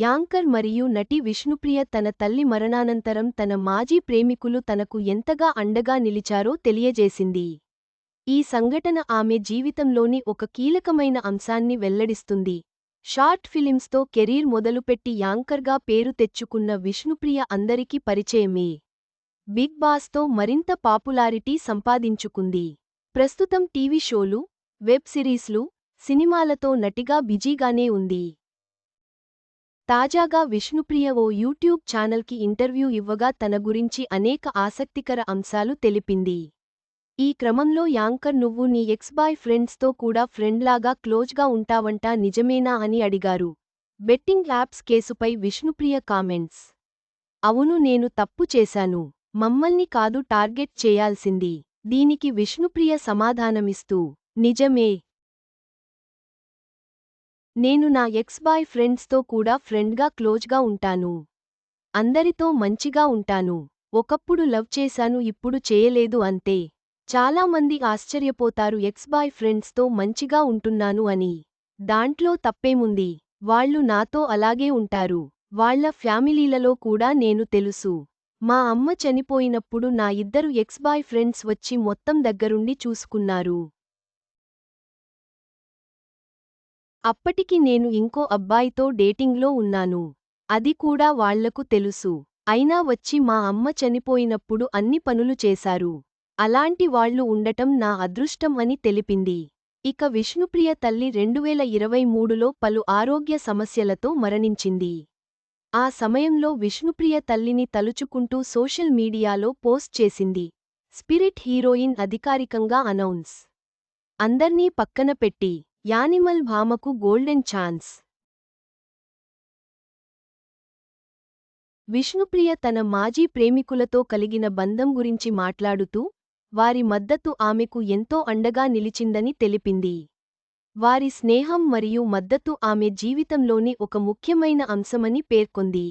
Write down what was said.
Anchor మరియు నటి విష్ణుప్రియ తన తల్లి మరణానంతరం తన మాజీ ప్రేమికులు తనకు ఎంతగా అండగా నిలిచారో తెలియజేసింది. ఈ సంఘటన ఆమె జీవితంలోని ఒక కీలకమైన అంశాన్ని వెల్లడిస్తుంది. షార్ట్ ఫిలిమ్స్తో కెరీర్ మొదలుపెట్టి యాంకర్గా పేరు తెచ్చుకున్న విష్ణుప్రియ అందరికీ పరిచయమే. బిగ్ బాస్తో మరింత పాపులారిటీ సంపాదించుకుంది. ప్రస్తుతం టీవీ షోలు వెబ్ సిరీస్లు సినిమాలతో నటిగా బిజీగానే ఉంది. తాజాగా విష్ణుప్రియ ఓ యూట్యూబ్ ఛానల్కి ఇంటర్వ్యూ ఇవ్వగా తన గురించి అనేక ఆసక్తికర అంశాలు తెలిపింది. ఈ క్రమంలో యాంకర్ నువ్వు నీ ఎక్స్ బాయ్ ఫ్రెండ్స్తో కూడా ఫ్రెండ్లాగా క్లోజ్గా ఉంటావంటా నిజమేనా అని అడిగారు. బెట్టింగ్ యాప్స్ కేసుపై విష్ణుప్రియ కామెంట్స్. అవును నేను తప్పు చేశాను. మమ్మల్ని కాదు టార్గెట్ చేయాల్సింది. దీనికి విష్ణుప్రియ సమాధానమిస్తూ నిజమే. నేను నా ఎక్స్ బాయ్ ఫ్రెండ్స్తో కూడా ఫ్రెండ్గా క్లోజ్గా ఉంటాను. అందరితో మంచిగా ఉంటాను. ఒకప్పుడు లవ్ చేశాను ఇప్పుడు చేయలేదు అంతే. చాలామంది ఆశ్చర్యపోతారు ఎక్స్ బాయ్ ఫ్రెండ్స్తో మంచిగా ఉంటున్నాను అని. దాంట్లో తప్పేముంది? వాళ్ళు నాతో అలాగే ఉంటారు. వాళ్ళ ఫ్యామిలీలలో కూడా నేను తెలుసు. మా అమ్మ చనిపోయినప్పుడు నా ఇద్దరు ఎక్స్ బాయ్ ఫ్రెండ్స్ వచ్చి మొత్తం దగ్గరుండి చూసుకున్నారు. అప్పటికి నేను ఇంకో అబ్బాయితో డేటింగ్లో ఉన్నాను. అది కూడా వాళ్ళకు తెలుసు. అయినా వచ్చి మా అమ్మ చనిపోయినప్పుడు అన్ని పనులు చేశారు. అలాంటి వాళ్ళు ఉండటం నా అదృష్టం అని తెలిపింది. ఇక విష్ణుప్రియ తల్లి రెండువేల ఇరవై మూడులో పలు ఆరోగ్య సమస్యలతో మరణించింది. ఆ సమయంలో విష్ణుప్రియ తల్లిని తలుచుకుంటూ సోషల్ మీడియాలో పోస్ట్ చేసింది. స్పిరిట్ హీరోయిన్ అధికారికంగా అనౌన్స్. అందర్నీ పక్కన పెట్టి యానిమల్ భామకు గోల్డెన్ ఛాన్స్. విష్ణుప్రియ తన మాజీ ప్రేమికులతో కలిగిన బంధం గురించి మాట్లాడుతూ వారి మద్దతు ఆమెకు ఎంతో అండగా నిలిచిందని తెలిపింది. వారి స్నేహం మరియు మద్దతు ఆమె జీవితంలోని ఒక ముఖ్యమైన అంశమని పేర్కొంది.